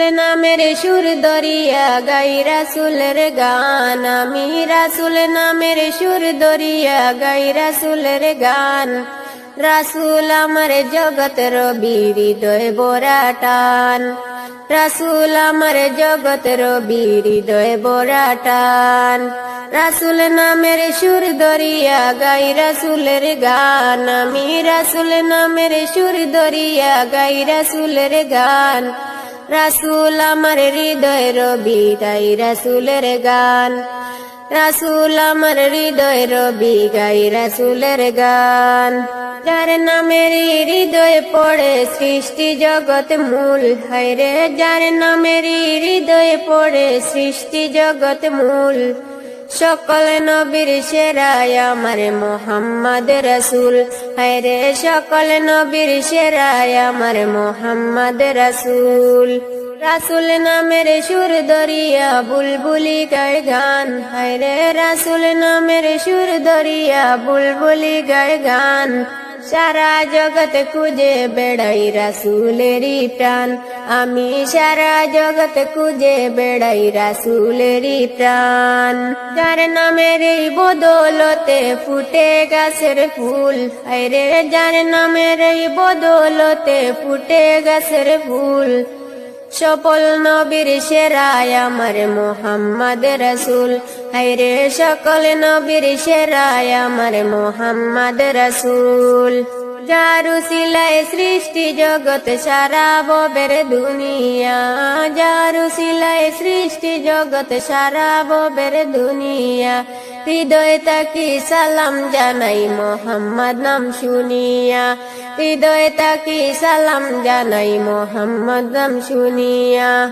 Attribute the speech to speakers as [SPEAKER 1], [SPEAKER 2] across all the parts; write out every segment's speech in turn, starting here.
[SPEAKER 1] নামের সুর দরিয়া গাই রাসুলের গান। আমি রাসুল নামের সুর দরিয়া গাই রাসুলের গান। রাসুল আমার জগত রবি হৃদয় বরাটান রাসুল আমার জগত রবি হৃদয় বরাটান রাসুল নামের সুর দরিয়া গাই রাসুলের গান। আমি রাসুল নামের সুর দরিয়া গাই রাসুলের গান। রাসুল আমার হৃদয় রবি, গাই রাসুলের গান। রাসুল আমার হৃদয় রবি, গাই রাসুলের গান। যার নামের হৃদয় পড়ে সৃষ্টি জগৎ মূল, হায়রে, যার নামের হৃদয় পড়ে সৃষ্টি জগৎ মূল। সকল নবীর সেরায়, আমার মোহাম্মদ রসুল। হায়রে সকল নবীর সেরায়, আমার মোহাম্মদ রসুল। রাসুল নামের সুর দরিয়া, বুলবুলি গায় গান। হায়রে রাসুল নামের সুর দরিয়া, বুলবুলি গায় গান। সারা জগৎ খুঁজে বেড়াই রাসুলেরই প্রাণ। আমি সারা জগৎ খুঁজে বেড়াই রাসুলেরই প্রাণ। যার নামের এই বদলতে ফুটে গাছের ফুল আরে যার নামের এই বদলতে ফুটে গাছের ফুল। সফল নবীর সেরায় আমার মোহাম্মদ রসুল। হাইরে সকল নবীর সেরায় আমার মোহাম্মদ রসুল। যারু সিলাই সৃষ্টি জগৎ সারা ববের দুনিয়া। যারু সিলাই সৃষ্টি জগৎ সারা ববের দুনিয়া। হৃদয় তাকি সালাম জানাই, মোহাম্মদ নাম শুনিয়া। হৃদয় তাকি সালাম জানাই, মোহাম্মদ নাম শুনিয়া।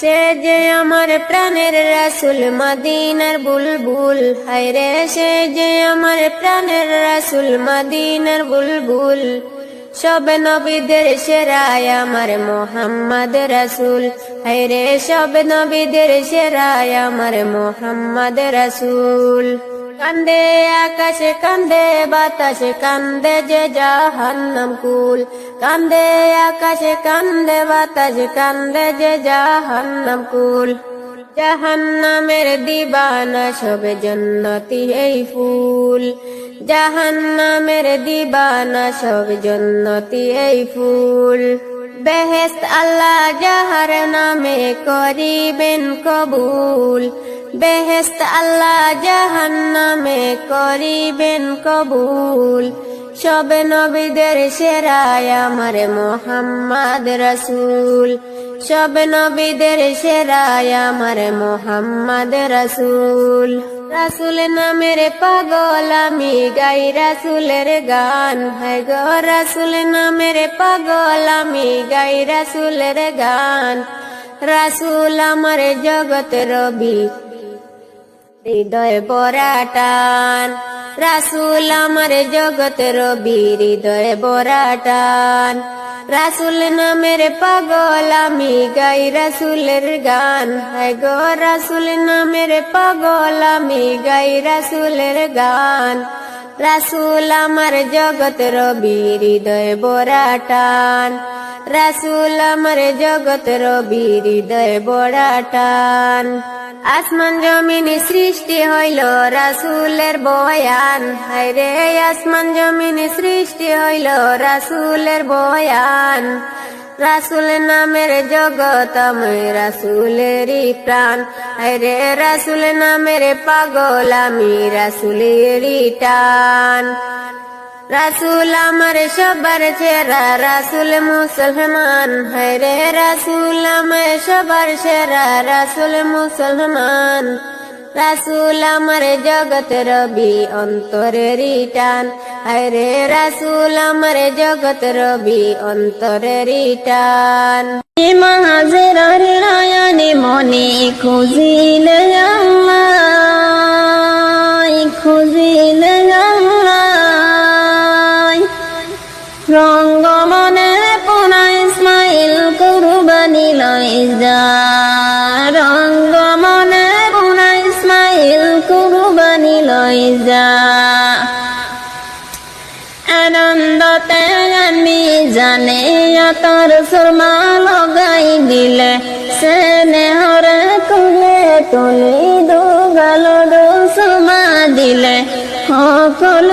[SPEAKER 1] সে যে আমার প্রাণের রাসুল, মদিনার বুলবুল। হায়রে সে যে আমার প্রাণের রাসুল, মদিনার বুলবুল। সব নবীদের সেরায় আমার মোহাম্মদ রাসুল। হায়রে সব নবীদের সেরায় আমার মোহাম্মদ রাসুল। কান্দে আকাশে, কান্দে বাতাসে, কান্দে যে জাহান্নাম কুল। কান্দে আকাশে, কান্দে বাতাসে, কান্দে যে জাহান্নাম কুল। জাহান্নামের দিবানা সব জন্নতি এই ফুল। জাহান্নামের দিবানা সব জন্নতি এই ফুল। বেহেস্ত আল্লাহ যাহার নামে করিবেন কবুল। বেহেস্ত আল্লাহ জাহান নামে করিবেন কবুল। সব নবীদের সেরায় আমার মোহাম্মদ রসুল। সব নবীদের সেরায় আমার মোহাম্মদ রসুল। রাসুল নামের পাগল আমি গাই রাসুলের গান। হয় গো রাসুল নামের পাগল আমি গাই রাসুলের গান। রাসুল আমার জগত রবি, হৃদয় বরাটান রাসুল আমার জগত রবি হৃদয় বরাটান। রাসুল নামের পাগল আমি গাই রাসুলের গান। গো রাসুল নামের পাগল আমি গাই রাসুলের গান। রাসুল আমার জগত রবি হৃদয় বরাটান। রাসুল আমার জগত রবি হৃদয় বড়া টান। আসমান জমিন সৃষ্টি হইল রাসুলের বয়ান। হায়রে আসমান জমিন সৃষ্টি হইল রাসুলের বয়ান। রাসুল নামের জগৎ আমি রাসুলেরই প্রাণ। হায়রে রাসুল নামের পাগল আমি রাসুলেরই টান। রাসুল আমার সবার সেরা, রাসুল মুসলমান। হরে রাসুল আমার সবার সেরা, রাসুল মুসলমান। রাসুল আমার জগত রবি অন্তরের টান হরে রাসুল আমার জগত রবি অন্তরের টান
[SPEAKER 2] মাহাজের রায়ানি মনে খুঁজিলে রঙ্গ মনে পোনা ইসমাইল কুরবানি লই যা রঙ্গ মনে পোনা ইসমাইল কুরবানি লই যা। আনন্দতে আমি জানে তার সুরমা লগাই দিলে, সে নেহরে তুলে তুলি দু গাল দু সুমা দিলে সকল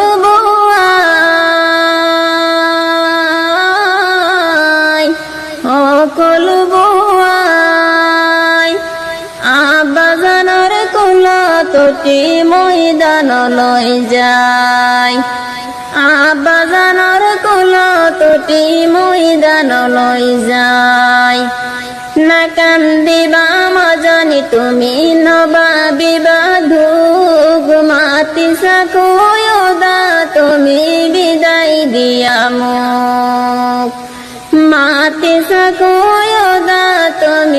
[SPEAKER 2] সকল বউয়াই আবাজানৰ কুলতটি মৈদান লৈ যায় আবাজানৰ কুলতটি মৈদান লৈ যায় নাকান্দিবা মজনী, তুমি নবা নবাবিবা ধুগ মাতিছা কয়দা, তুমি বিদায় দিয়া মোক でさ、こうよがとみ